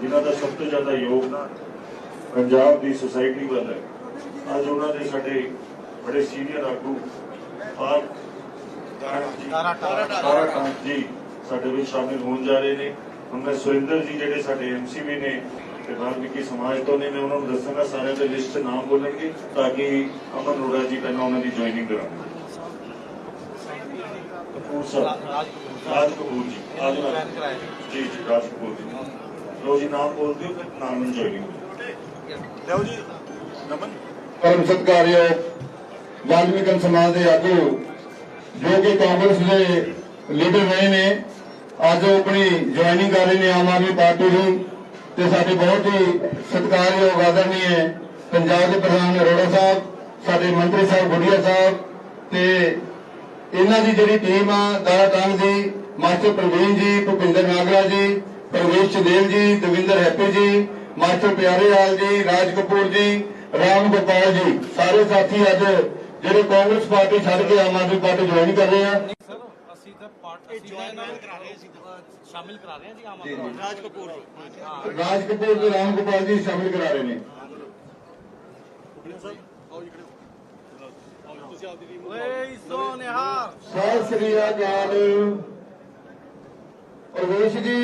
ਜਿਨ੍ਹਾਂ ਦਾ ਸਭ ਤੋਂ ਜ਼ਿਆਦਾ ਯੋਗਦਾਨ ਪੰਜਾਬ ਦੀ ਸੁਸਾਇਟੀ ਵੱਲ ਹੈ। ਅੱਜ ਉਹਨਾਂ ਦੇ ਸਾਡੇ ਬੜੇ ਸੀਨੀਅਰ ਆਗੂ ਆਪ ਤਾਰਾ ਤਾਰਾ ਜੀ ਸਾਡੇ ਵਿੱਚ ਸ਼ਾਮਿਲ ਹੋਣ ਜਾ ਰਹੇ ਨੇ। ਹੁਣ ਮੈਂ ਸੁਰਿੰਦਰ ਜੀ ਜਿਹੜੇ ਸਾਡੇ ਐਮਸੀਬੀ ਨੇ ਤੇ ਵਾਲਮੀਕੀ ਸਮਾਜ ਤੋਂ ਨੇ ਮੈਂ ਉਹਨਾਂ ਨੂੰ ਦੱਸਾਂਗਾ ਸਾਰਿਆਂ ਦੇ ਲਿਸਟ ਨਾਮ ਬੋਲਣਗੇ ਤਾਂ ਕਿ ਅਮਨ ਅਰੋੜਾ ਜੀ ਪਹਿਲਾਂ ਉਹਨਾਂ ਦੀ ਜੁਆਇਨਿੰਗ ਕਰਾਂਗੇ ਕਪੂਰ ਸਾਹਿਬ ਰਾਜ ਕਪੂਰ। ਜੀ। ਆਜ ਜੀ ਜੀ ਰਾਜ ਕਪੂਰ ਜੀ। ਲੋ ਜੀ ਨਾਮ ਬੋਲ ਦਿਓ ਫਿਰ ਨਾਮ ਨੂੰ ਜੁਆਇਨਿੰਗ ਲਿਆਓ ਜੀ ਨਮਨ। ਪਰਮ ਸਤਿਕਾਰਯੋਗ ਵਾਲਮੀਕਨ ਸਮਾਜ ਦੇ ਆਗੂ ਜੋ ਕਿ ਕਾਂਗਰਸ ਦੇ ਲੀਡਰ ਰਹੇ ਨੇ ਅੱਜ ਉਹ ਆਪਣੀ ਜੁਆਇਨਿੰਗ ਕਰ ਰਹੇ ਨੇ ਆਮ ਆਦਮੀ ਪਾਰਟੀ ਦੀ ਤੇ ਸਾਡੇ ਬਹੁਤ ਹੀ ਸਤਿਕਾਰਯੋਗ ਆਦਰਨੀय ਪੰਜਾਬ ਦੇ ਪ੍ਰਧਾਨ ਅਰੋੜਾ ਸਾਹਿਬ ਸਾਡੇ ਮੰਤਰੀ ਸਾਹਿਬ ਗੁੜੀਆ ਸਾਹਿਬ ਤੇ ਇਹਨਾਂ ਦੀ ਜਿਹੜੀ ਟੀਮ ਆ ਦਾਰਾ ਟੰਗ ਦੀ ਮਾਸਟਰ ਪ੍ਰਵੀਨ ਜੀ ਭੁਪਿੰਦਰ ਨਾਗਰਾ ਜੀ ਪ੍ਰਵੇਸ਼ ਚਦੇਲ ਜੀ ਦਵਿੰਦਰ ਹੈਪੀ ਜੀ ਮਾਸਟਰ ਪਿਆਰੇਵਾਲ ਜੀ ਰਾਜ ਕਪੂਰ ਜੀ ਰਾਮ ਗੋਪਾਲ ਜੀ। ਸਾਰੇ ਸਾਥੀ ਅੱਜ ਜਿਹੜੇ ਕਾਂਗਰਸ ਪਾਰਟੀ ਛੱਡ ਕੇ ਆਮ ਆਦਮੀ ਪਾਰਟੀ ਜੁਆਇਨ ਕਰ ਰਹੇ ਆ। ਸਰ ਅਸੀਂ ਤਾਂ ਪਾਰਟ ਅਸੀਂ ਜੁਆਇਨ ਕਰਾ ਰਹੇ ਸੀ। ਸ਼ਾਮਿਲ ਕਰਾ ਰਹੇ ਹਾਂ ਜੀ ਆਮ ਆਦਮੀ ਪਾਰਟੀ? ਰਾਜ ਕਪੂਰ ਜੀ। ਰਾਜ ਕਪੂਰ ਤੇ ਰਾਮ ਗੋਪਾਲ ਜੀ ਸ਼ਾਮਿਲ ਕਰਾ ਰਹੇ ਨੇ। ਆਓ ਜੀ ਖੜੇ ਆਓ ਤੁਸੀਂ ਆਪਦੀ ਟੀਮ ਓਏ ਸੋਨਿਹਾ ਸਤਿ ਸ੍ਰੀ ਅਕਾਲ। ਪ੍ਰਵੇਸ਼ ਜੀ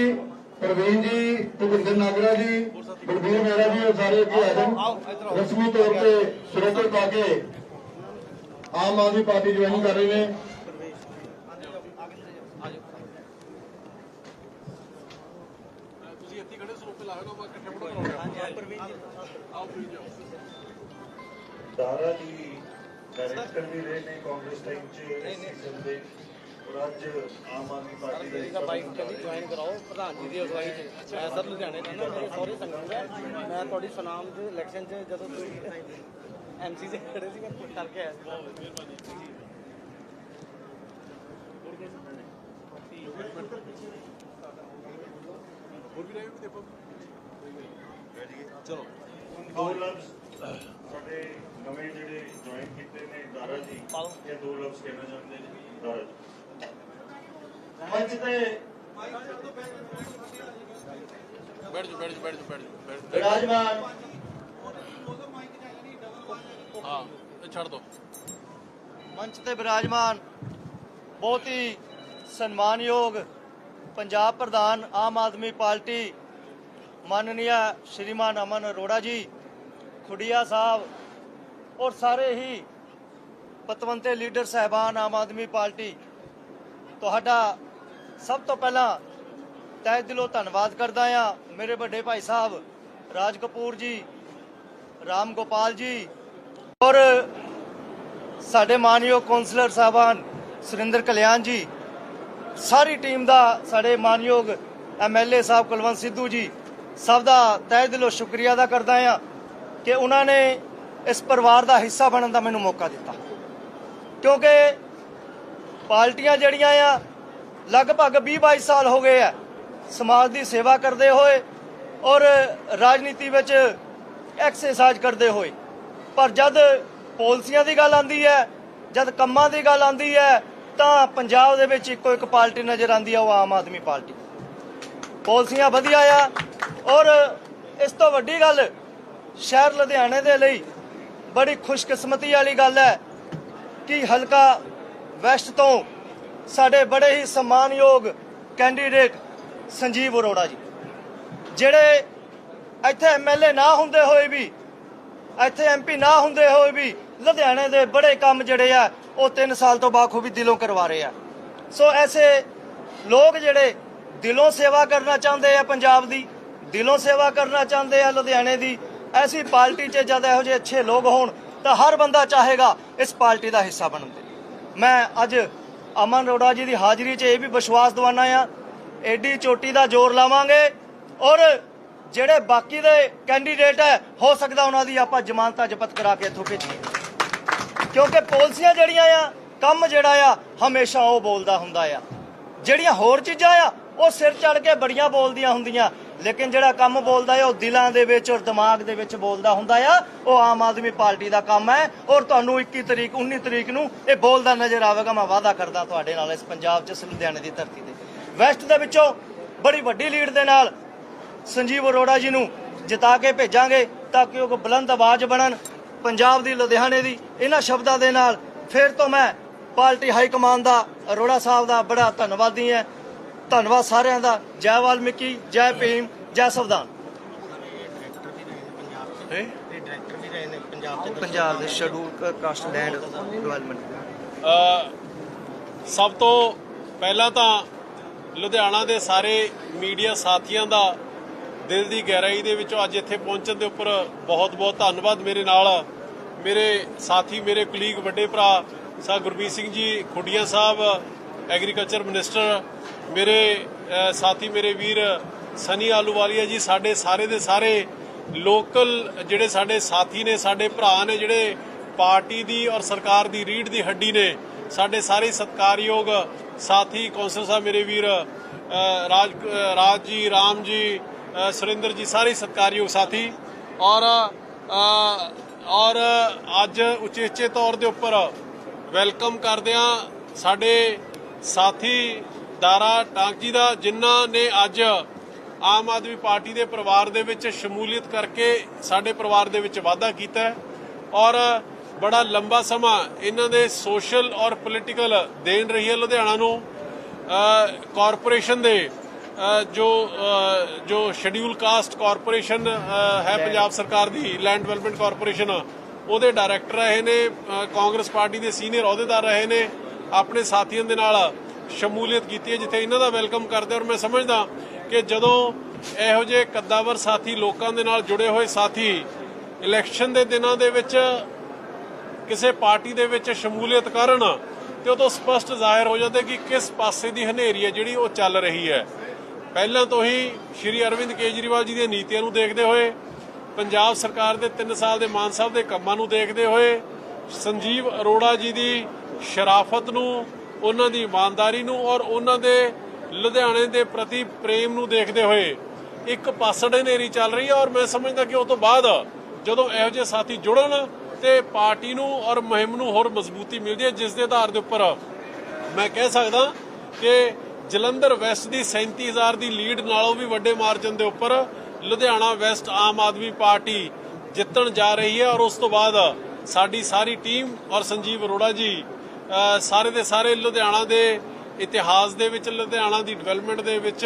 ਪ੍ਰਵੀਨ ਜੀ ਭੁਪਿੰਦਰ ਨਾਗਰਾ ਜੀ, ਬਲਬੀਰ ਮਹਿਰਾ ਜੀ, ਉਹ ਸਾਰੇ ਅੱਗੇ ਆ ਜਾਣ। ਰਸਮੀ ਤੌਰ ਤੇ ਸਰੋਪੇ ਪਾ ਕੇ ਆਮ ਆਦਮੀ ਪਾਰਟੀ ਜੁਆਇਨ ਕਰ ਰਹੇ ਨੇ। ਤੁਸੀਂ ਇੱਥੇ ਖੜੇ ਸਰੋਪੇ ਲਾਇਓ ਮੈਂ ਇਕੱਠੇ ਫੋਟੋ ਕਰਾਉਣਾ ਆਓ ਪ੍ਰਵੀਨ ਜੀ ਆਓ ਦਾਰਾ ਜੀ ਡਾਇਰੈਕਟਰ ਵੀ ਰਹੇ ਨੇ ਕਾਂਗਰਸ ਟਾਈਮ 'ਚ ਸੀਜ਼ਨ ਦੇ। ਔਰ ਅੱਜ ਆਮ ਆਦਮੀ ਪਾਰਟੀ ਦੇ ਦਾ ਬਾਈਕ ਕਹਿੰਦੀ ਜੁਆਇਨ ਕਰਾਓ ਪ੍ਰਧਾਨ ਜੀ ਦੀ ਅਗਵਾਈ 'ਚ। ਮੈਂ ਸਰ ਲੁਧਿਆਣੇ ਦਾ ਨਾ ਮੇਰੇ ਸਹੁਰੇ ਸੰਗਰੂਰ ਹੈ ਮੈਂ ਤੁਹਾਡੀ ਸੁਨਾਮ ਦੇ ਇਲੈਕਸ਼ਨ 'ਚ ਜਦੋਂ ਤੁਸੀਂ ਐਮਸੀ ਦੇ ਖੜੇ ਸੀ ਮੈਂ ਕਰਕੇ ਆਇਆ ਸੀ। ਹੋਰ ਵੀ ਰਹੇ ਵੀ ਦੇਖੋ ਚਲੋ। ਦੋ ਲਫ਼ਜ਼ ਸਾਡੇ ਨਵੇਂ ਜਿਹੜੇ ਜੁਆਇਨ ਕੀਤੇ ਨੇ ਦਾਰਾ ਜੀ ਇਹ ਦੋ ਲਫ਼ਜ਼ ਕਹਿਣਾ ਚਾਹੁੰਦੇ ਨੇ। ਦਾਰਾ ਜੀ। ਮੰਚ ਤੇ ਬੈਠ ਹਾਂ ਇਹ ਛੱਡ ਮੰਚ ਤੇ ਬਿਰਾਜਮਾਨ ਬਹੁਤ ਹੀ ਸਨਮਾਨਯੋਗ ਪੰਜਾਬ ਪ੍ਰਧਾਨ ਆਮ ਆਦਮੀ ਪਾਰਟੀ ਮਾਨਨੀय ਸ਼੍ਰੀਮਾਨ ਅਮਨ ਅਰੋੜਾ ਜੀ ਖੁੱਡੀਆ ਸਾਹਿਬ ਔਰ ਸਾਰੇ ਹੀ ਪਤਵੰਤੇ ਲੀਡਰ ਸਹਿਬਾਨ ਆਮ ਆਦਮੀ ਪਾਰਟੀ ਤੁਹਾਡਾ ਸਭ ਤੋਂ ਪਹਿਲਾਂ ਤਹਿ ਦਿਲੋਂ ਧੰਨਵਾਦ ਕਰਦਾ ਆ ਮੇਰੇ ਵੱਡੇ ਭਾਈ ਸਾਹਿਬ, ਰਾਜ ਕਪੂਰ ਜੀ, ਰਾਮ ਗੋਪਾਲ ਜੀ ਔਰ ਸਾਡੇ ਮਾਨਯੋਗ ਕੌਂਸਲਰ ਸਾਹਿਬਾਨ ਸੁਰਿੰਦਰ ਕਲਿਆਣ ਜੀ, ਸਾਰੀ ਟੀਮ ਦਾ ਸਾਡੇ ਮਾਨਯੋਗ ਐਮਐਲਏ ਸਾਹਿਬ ਕੁਲਵੰਤ ਸਿੱਧੂ ਜੀ, ਸਭ ਦਾ ਤਹਿ ਦਿਲੋਂ ਸ਼ੁਕਰੀਆ ਅਦਾ ਕਰਦਾ ਹਾਂ ਕਿ ਉਹਨਾਂ ਨੇ ਇਸ ਪਰਿਵਾਰ ਦਾ ਹਿੱਸਾ ਬਣਨ ਦਾ ਮੈਨੂੰ ਮੌਕਾ ਦਿੱਤਾ। ਕਿਉਂਕਿ ਪਾਰਟੀਆਂ ਜਿਹੜੀਆਂ ਆ ਲਗਭਗ 20 22 ਸਾਲ ਹੋ ਗਏ ਆ ਸਮਾਜ ਦੀ ਸੇਵਾ ਕਰਦੇ ਹੋਏ ਔਰ ਰਾਜਨੀਤੀ ਵਿੱਚ ਐਕਸਰਸਾਈਜ਼ ਕਰਦੇ ਹੋਏ। ਪਰ ਜਦ ਪਾਲਿਸੀਆਂ ਦੀ ਗੱਲ ਆਂਦੀ ਹੈ, ਜਦ ਕੰਮਾਂ ਦੀ ਗੱਲ ਆਂਦੀ ਹੈ, ਤਾਂ ਪੰਜਾਬ ਦੇ ਵਿੱਚ ਇੱਕੋ ਇੱਕ ਪਾਰਟੀ ਨਜ਼ਰ ਆਂਦੀ ਆ ਉਹ ਆਮ ਆਦਮੀ ਪਾਰਟੀ। ਪਾਲਿਸੀਆਂ ਵਧੀਆ ਆ ਔਰ ਇਸ ਤੋਂ ਵੱਡੀ ਗੱਲ, ਸ਼ਹਿਰ ਲੁਧਿਆਣੇ ਦੇ ਲਈ ਬੜੀ ਖੁਸ਼ਕਿਸਮਤੀ ਵਾਲੀ ਗੱਲ ਹੈ ਕਿ ਹਲਕਾ ਵੈਸਟ ਤੋਂ ਸਾਡੇ ਬੜੇ ਹੀ ਸਨਮਾਨਯੋਗ ਕੈਂਡੀਡੇਟ ਸੰਜੀਵ ਅਰੋੜਾ ਜੀ। ਜਿਹੜੇ ਇੱਥੇ ਐਮਐਲਏ ਨਾ ਹੁੰਦੇ ਹੋਏ ਵੀ, ਇੱਥੇ ਐਮਪੀ ਨਾ ਹੁੰਦੇ ਹੋਏ ਵੀ ਲੁਧਿਆਣੇ ਦੇ ਬੜੇ ਕੰਮ ਜਿਹੜੇ ਆ, ਉਹ 3 ਸਾਲ ਤੋਂ ਬਾਖੂਬੀ ਦਿਲੋਂ ਕਰਵਾ ਰਹੇ ਆ। ਸੋ ਐਸੇ ਲੋਕ ਜਿਹੜੇ ਦਿਲੋਂ ਸੇਵਾ ਕਰਨਾ ਚਾਹੁੰਦੇ ਆ ਪੰਜਾਬ ਦੀ, ਦਿਲੋਂ ਸੇਵਾ ਕਰਨਾ ਚਾਹੁੰਦੇ ਆ ਲੁਧਿਆਣੇ ਦੀ, ਐਸੀ ਪਾਰਟੀ 'ਚ ਜਦ ਇਹੋ ਜਿਹੇ ਅੱਛੇ ਲੋਕ ਹੋਣ, ਤਾਂ ਹਰ ਬੰਦਾ ਚਾਹੇਗਾ ਇਸ ਪਾਰਟੀ ਦਾ ਹਿੱਸਾ ਬਣਨ ਦੇ ਮੈਂ ਅੱਜ ਅਮਨ ਅਰੋੜਾ ਜੀ ਦੀ ਹਾਜ਼ਰੀ 'ਚ ਇਹ ਵੀ ਵਿਸ਼ਵਾਸ ਦਿਵਾਨਾ ਆ ਐਡੀ ਚੋਟੀ ਦਾ ਜ਼ੋਰ ਲਾਵਾਂਗੇ ਔਰ ਜਿਹੜੇ ਬਾਕੀ ਦੇ ਕੈਂਡੀਡੇਟ ਹੈ, ਹੋ ਸਕਦਾ ਉਹਨਾਂ ਦੀ ਆਪਾਂ ਜ਼ਮਾਨਤਾਂ ਜ਼ਬਤ ਕਰਾ ਕੇ ਇੱਥੋਂ ਭੇਜੀਏ। ਕਿਉਂਕਿ ਪਾਲਿਸੀਆਂ ਜਿਹੜੀਆਂ ਆ, ਕੰਮ ਜਿਹੜਾ ਆ, ਹਮੇਸ਼ਾ ਉਹ ਬੋਲਦਾ ਹੁੰਦਾ ਆ। ਜਿਹੜੀਆਂ ਹੋਰ ਚੀਜ਼ਾਂ ਆ ਉਹ ਸਿਰ ਚੜ ਕੇ ਬੜੀਆਂ ਬੋਲਦੀਆਂ ਹੁੰਦੀਆਂ, ਲੇਕਿਨ ਜਿਹੜਾ ਕੰਮ ਬੋਲਦਾ ਹੈ, ਉਹ ਦਿਲਾਂ ਦੇ ਵਿੱਚ ਔਰ ਦਿਮਾਗ ਦੇ ਵਿੱਚ ਬੋਲਦਾ ਹੁੰਦਾ ਆ। ਉਹ ਆਮ ਆਦਮੀ ਪਾਰਟੀ ਦਾ ਕੰਮ ਹੈ। ਔਰ ਤੁਹਾਨੂੰ 21 ਤਰੀਕ 19 ਤਰੀਕ ਨੂੰ ਇਹ ਬੋਲਦਾ ਨਜ਼ਰ ਆਵੇਗਾ। ਮੈਂ ਵਾਅਦਾ ਕਰਦਾ ਤੁਹਾਡੇ ਨਾਲ ਇਸ ਪੰਜਾਬ 'ਚ, ਇਸ ਲੁਧਿਆਣੇ ਦੀ ਧਰਤੀ ਤੇ। ਵੈਸਟ ਦੇ ਵਿੱਚੋਂ ਬੜੀ ਵੱਡੀ ਲੀਡ ਦੇ ਨਾਲ ਸੰਜੀਵ ਅਰੋੜਾ ਜੀ ਨੂੰ ਜਿਤਾ ਕੇ ਭੇਜਾਂਗੇ ਤਾਂ ਕਿ ਉਹ ਬੁਲੰਦ ਆਵਾਜ਼ ਬਣਨ ਪੰਜਾਬ ਦੀ, ਲੁਧਿਆਣੇ ਦੀ। ਇਹਨਾਂ ਸ਼ਬਦਾਂ ਦੇ ਨਾਲ ਫਿਰ ਤੋਂ ਮੈਂ ਪਾਰਟੀ ਹਾਈ ਕਮਾਂਡ ਦਾ ਅਰੋੜਾ ਸਾਹਿਬ ਦਾ ਬੜਾ ਧੰਨਵਾਦੀ ਹਾਂ। ਧੰਨਵਾਦ ਸਾਰਿਆਂ ਦਾ। ਜੈ ਵਾਲਮੀਕੀ ਜੈ ਭੀਮ ਜੈ ਸੰਵਿਧਾਨ। ਤੇ ਡਾਇਰੈਕਟਰ ਵੀ ਰਹੇ ਨੇ ਪੰਜਾਬ ਚ ਪੰਜਾਬ ਦੇ ਸ਼ਡਿਊਲ ਕਾਸਟ ਲੈਂਡ ਡਿਵੈਲਪਮੈਂਟ ਅ, ਸਭ ਤੋਂ ਪਹਿਲਾਂ ਤਾਂ ਲੁਧਿਆਣਾ ਦੇ ਸਾਰੇ ਮੀਡੀਆ ਸਾਥੀਆਂ ਦਾ ਦਿਲ ਦੀ ਗਹਿਰਾਈ ਦੇ ਵਿੱਚੋਂ ਅੱਜ ਇੱਥੇ ਪਹੁੰਚਣ ਦੇ ਉੱਪਰ ਬਹੁਤ-ਬਹੁਤ ਧੰਨਵਾਦ ਮੇਰੇ ਨਾਲ। ਮੇਰੇ ਸਾਥੀ ਮੇਰੇ ਕੁਲੀਗ ਵੱਡੇ ਭਰਾ ਸਾ ਗੁਰਬੀਰ ਸਿੰਘ ਜੀ ਖੁੱਡੀਆਂ ਸਾਹਿਬ ਐਗਰੀਕਲਚਰ ਮਿਨਿਸਟਰ ਮੇਰੇ ਸਾਥੀ ਮੇਰੇ ਵੀਰ ਸਨੀ ਆਲੂਵਾਲੀਆ ਜੀ, ਸਾਡੇ ਸਾਰੇ ਦੇ ਸਾਰੇ ਲੋਕਲ ਜਿਹੜੇ ਸਾਡੇ ਸਾਥੀ ਨੇ, ਸਾਡੇ ਭਰਾ ਨੇ, ਜਿਹੜੇ ਪਾਰਟੀ ਦੀ ਔਰ ਸਰਕਾਰ ਦੀ ਰੀੜ ਦੀ ਹੱਡੀ ਨੇ, ਸਾਡੇ ਸਾਰੇ ਸਤਿਕਾਰਯੋਗ ਸਾਥੀ ਕੌਂਸਲ ਸਾਹਿਬ ਮੇਰੇ ਵੀਰ ਰਾਜ ਰਾਜ ਜੀ, ਰਾਮ ਜੀ ਸੁਰਿੰਦਰ ਜੀ, ਸਾਰੇ ਸਤਿਕਾਰਯੋਗ ਸਾਥੀ ਔਰ ਔਰ ਅੱਜ ਉਚੇਚੇ ਤੌਰ ਦੇ ਉੱਪਰ ਵੈਲਕਮ ਕਰਦਿਆਂ ਸਾਡੇ ਸਾਥੀ ਦਾਰਾ ਟਾਂਕ ਜੀ ਦਾ ਜਿਨ੍ਹਾਂ ਨੇ ਅੱਜ ਆਮ ਆਦਮੀ ਪਾਰਟੀ ਦੇ ਪਰਿਵਾਰ ਦੇ ਵਿੱਚ ਸ਼ਮੂਲੀਅਤ ਕਰਕੇ ਸਾਡੇ ਪਰਿਵਾਰ ਦੇ ਵਿੱਚ ਵਾਧਾ ਕੀਤਾ ਔਰ ਬੜਾ ਲੰਬਾ ਸਮਾਂ ਇਹਨਾਂ ਦੇ ਸੋਸ਼ਲ ਔਰ ਪੋਲੀਟੀਕਲ ਦੇਣ ਰਹੀ ਹੈ ਲੁਧਿਆਣਾ ਨੂੰ। ਕਾਰਪੋਰੇਸ਼ਨ ਦੇ ਜੋ ਜੋ ਸ਼ਡਿਊਲ ਕਾਸਟ ਕਾਰਪੋਰੇਸ਼ਨ ਹੈ ਪੰਜਾਬ ਸਰਕਾਰ ਦੀ ਲੈਂਡ ਡਿਵੈਲਪਮੈਂਟ ਕਾਰਪੋਰੇਸ਼ਨ ਉਹਦੇ ਡਾਇਰੈਕਟਰ ਰਹੇ ਨੇ ਕਾਂਗਰਸ ਪਾਰਟੀ ਦੇ ਸੀਨੀਅਰ ਅਹੁਦੇਦਾਰ ਰਹੇ ਨੇ। ਆਪਣੇ ਸਾਥੀਆਂ ਦੇ ਨਾਲ ਸ਼ਮੂਲੀਅਤ ਕੀਤੀ ਹੈ, ਜਿੱਥੇ ਇਹਨਾਂ ਦਾ ਵੈਲਕਮ ਕਰਦੇ ਔਰ ਮੈਂ ਸਮਝਦਾ ਕਿ ਜਦੋਂ ਇਹੋ ਜਿਹੇ ਕੱਦਾਵਰ ਸਾਥੀ ਲੋਕਾਂ ਦੇ ਨਾਲ ਜੁੜੇ ਹੋਏ ਸਾਥੀ ਇਲੈਕਸ਼ਨ ਦੇ ਦਿਨਾਂ ਦੇ ਵਿੱਚ ਕਿਸੇ ਪਾਰਟੀ ਦੇ ਵਿੱਚ ਸ਼ਮੂਲੀਅਤ ਕਰਨ, ਤੇ ਉਹ ਤੋਂ ਸਪਸ਼ਟ ਜ਼ਾਹਿਰ ਹੋ ਜਾਂਦਾ ਕਿ ਕਿਸ ਪਾਸੇ ਦੀ ਹਨੇਰੀ ਹੈ ਜਿਹੜੀ ਉਹ ਚੱਲ ਰਹੀ ਹੈ। ਪਹਿਲਾਂ ਤੋਂ ਹੀ ਸ਼੍ਰੀ ਅਰਵਿੰਦ ਕੇਜਰੀਵਾਲ ਜੀ ਦੀਆਂ ਨੀਤੀਆਂ ਨੂੰ ਦੇਖਦੇ ਹੋਏ, ਪੰਜਾਬ ਸਰਕਾਰ ਦੇ 3 ਸਾਲ ਦੇ ਮਾਨ ਸਾਹਿਬ ਦੇ ਕੰਮਾਂ ਨੂੰ ਦੇਖਦੇ ਹੋਏ, ਸੰਜੀਵ ਅਰੋੜਾ ਜੀ ਦੀ ਸ਼ਰਾਫਤ ਨੂੰ, ਉਹਨਾਂ ਦੀ ਇਮਾਨਦਾਰੀ ਨੂੰ ਔਰ ਉਹਨਾਂ ਦੇ ਲੁਧਿਆਣੇ ਦੇ ਪ੍ਰਤੀ ਪ੍ਰੇਮ ਨੂੰ ਦੇਖਦੇ ਹੋਏ ਇੱਕ ਪਾਸੜ ਹਨੇਰੀ ਚੱਲ ਰਹੀ ਹੈ ਔਰ ਮੈਂ ਸਮਝਦਾ ਕਿ ਉਸ ਤੋਂ ਬਾਅਦ ਜਦੋਂ ਇਹੋ ਜਿਹੇ ਸਾਥੀ ਜੁੜਨ ਤੇ ਪਾਰਟੀ ਨੂੰ ਔਰ ਮੁਹਿੰਮ ਨੂੰ ਹੋਰ ਮਜ਼ਬੂਤੀ ਮਿਲਦੀ ਹੈ, ਜਿਸ ਦੇ ਆਧਾਰ ਦੇ ਉੱਪਰ ਮੈਂ ਕਹਿ ਸਕਦਾ ਕਿ ਜਲੰਧਰ ਵੈਸਟ ਦੀ 37000 ਦੀ ਲੀਡ ਨਾਲੋਂ ਵੀ ਵੱਡੇ ਮਾਰਜਨ ਦੇ ਉੱਪਰ ਲੁਧਿਆਣਾ ਵੈਸਟ ਆਮ ਆਦਮੀ ਪਾਰਟੀ ਜਿੱਤਣ ਜਾ ਰਹੀ ਹੈ ਔਰ ਉਸ ਤੋਂ ਬਾਅਦ ਸਾਡੀ ਸਾਰੀ ਟੀਮ ਔਰ ਸੰਜੀਵ ਅਰੋੜਾ ਜੀ ਸਾਰੇ ਦੇ ਸਾਰੇ ਲੁਧਿਆਣਾ ਦੇ ਇਤਿਹਾਸ ਦੇ ਵਿੱਚ, ਲੁਧਿਆਣਾ ਦੀ ਡਿਵੈਲਪਮੈਂਟ ਦੇ ਵਿੱਚ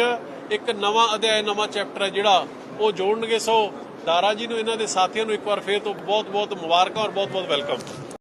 ਇੱਕ ਨਵਾਂ ਅਧਿਆਇ, ਨਵਾਂ ਚੈਪਟਰ ਹੈ ਜਿਹੜਾ ਉਹ ਜੋੜਨਗੇ। ਸੋ ਦਾਰਾ ਜੀ ਨੂੰ, ਇਹਨਾਂ ਦੇ ਸਾਥੀਆਂ ਨੂੰ ਇੱਕ ਵਾਰ ਫੇਰ ਤੋਂ ਬਹੁਤ ਬਹੁਤ ਮੁਬਾਰਕਾਂ ਔਰ ਬਹੁਤ ਬਹੁਤ ਵੈਲਕਮ